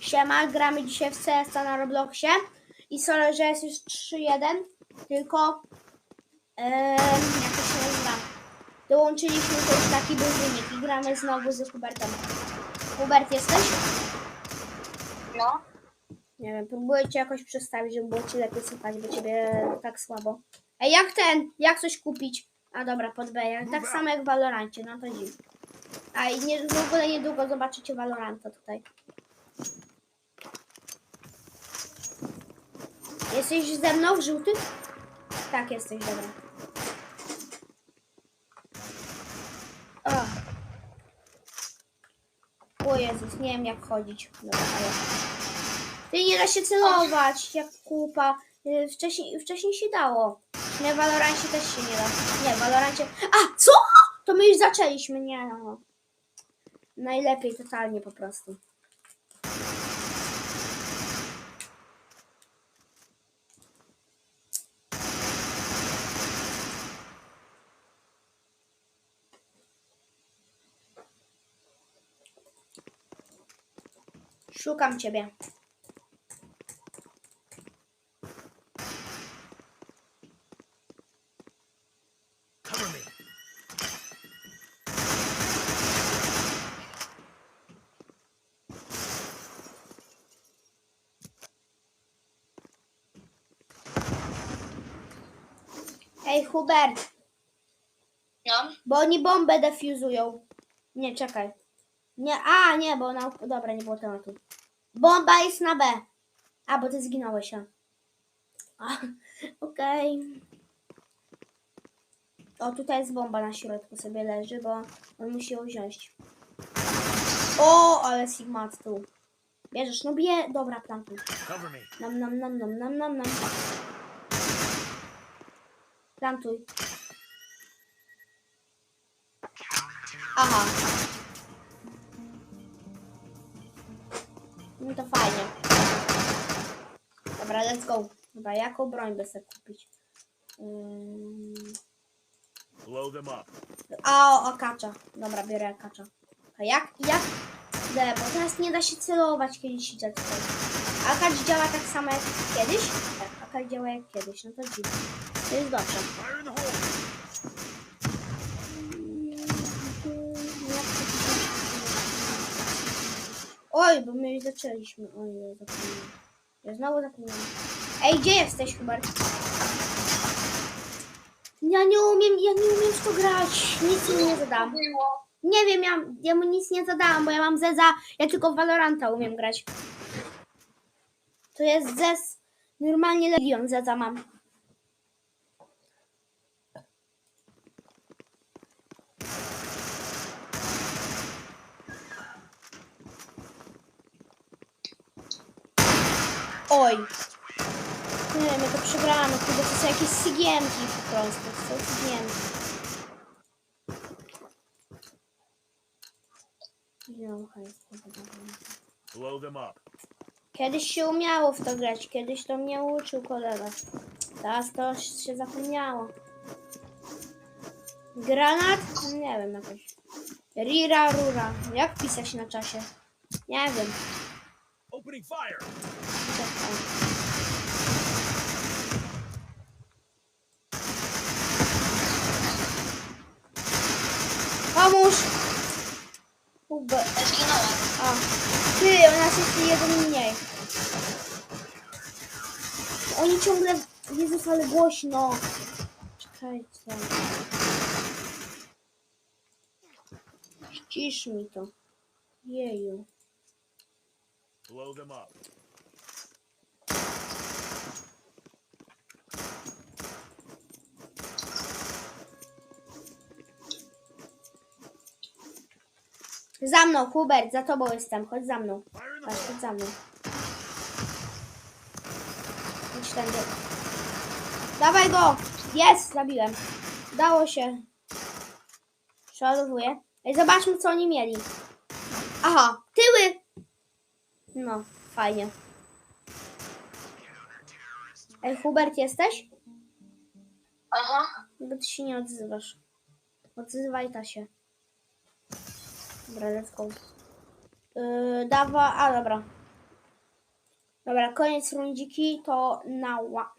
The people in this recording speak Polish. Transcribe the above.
Siema, gramy dzisiaj w CS na Robloxie i sorry, że jest już 3-1, tylko em, jak to się nazywa? Dołączyliśmy też taki był wynik i gramy znowu z Hubertem. Hubert jesteś? No, Nie wiem, próbuję cię jakoś przestawić, żeby było ci lepiej słychać, bo ciebie tak słabo. Ej, jak ten? Jak coś kupić? A dobra, pod B, jak, tak samo jak w Valorancie, no to dziw. A i nie, w ogóle niedługo zobaczycie Valoranta tutaj. Jesteś ze mną w żółtych? Tak, jesteś, dobra. Ach. O Jezus, nie wiem jak chodzić. Dobra, ale... Ty nie da się celować, jak kupa. Y, Wcześniej, wcześniej się dało. Nie, w Valorancie też się nie da. Nie, w Valorancie... A, co? To my już zaczęliśmy, nie no. Najlepiej totalnie po prostu. Szukam ciebie. Ej, Hubert, no. bo oni bombę defuzują. Nie, czekaj. Nie, a, nie, bo na... Dobra, nie było tematu. Bomba jest na B. A, bo ty zginąłeś, a. A, Okej. O, tutaj jest bomba na środku sobie leży, bo on musi ją wziąć. O, ale Sigma tu. Bierzesz, no bie... Dobra, plantuj. Nam, nam, nam, nam, nam, nam, nam. Plantuj. Aha. No to fajnie. Dobra, let's go. Dobra, jaką broń by sobie kupić? Blow them up. A, o, akacza. Dobra, biorę akacza. A jak, jak? De, bo teraz nie da się celować, kiedy się idzie tutaj. Akacz działa tak samo jak kiedyś? Tak, akacz działa jak kiedyś, no to dziwne. To jest dobrze. Oj, bo my już zaczęliśmy. Oj, ja zapomniałam. Ja znowu zapomniałam. Ej, gdzie jesteś, Hubert? Ja nie umiem, ja nie umiem w to grać. Nic mi nie zadam. Było. Nie wiem, ja, ja mu nic nie zadałam, bo ja mam Zeza, ja tylko w Valoranta umiem grać. To jest Zez, normalnie Legion Zeza mam. Oj. Nie wiem, ja to przegrałam, chyba to są jakieś sygiemki po prostu, to są sygiemki. Blow them up. Kiedyś się umiało w to grać, kiedyś to mnie uczył kolega. Teraz to się zapomniało. Granat? Nie wiem, jakoś. Rira, rura. Jak pisać na czasie? Nie wiem. Opening fire. Czekaj. Pomóż! Ube. Zginąłem. A, ty, u nas jest jeden mniej. Oni ciągle... Jezus, ale głośno. Czekajcie. Ścisz mi to. Jeju. Blow them up. Za mną, Hubert, za tobą jestem. Chodź za mną. The Chodź, za mną. Idź tędy. Dawaj go! Jest! Zabiłem. Udało się. Przeładowuję. Ej, zobaczmy, co oni mieli. Aha, tyły! No, fajnie. Ej, Hubert, jesteś? Aha. Bo ty się nie odzywasz. Odzywaj ta się. Dobra, let's go. Yy, dawa, a dobra. Dobra, koniec rundziki, to na ła...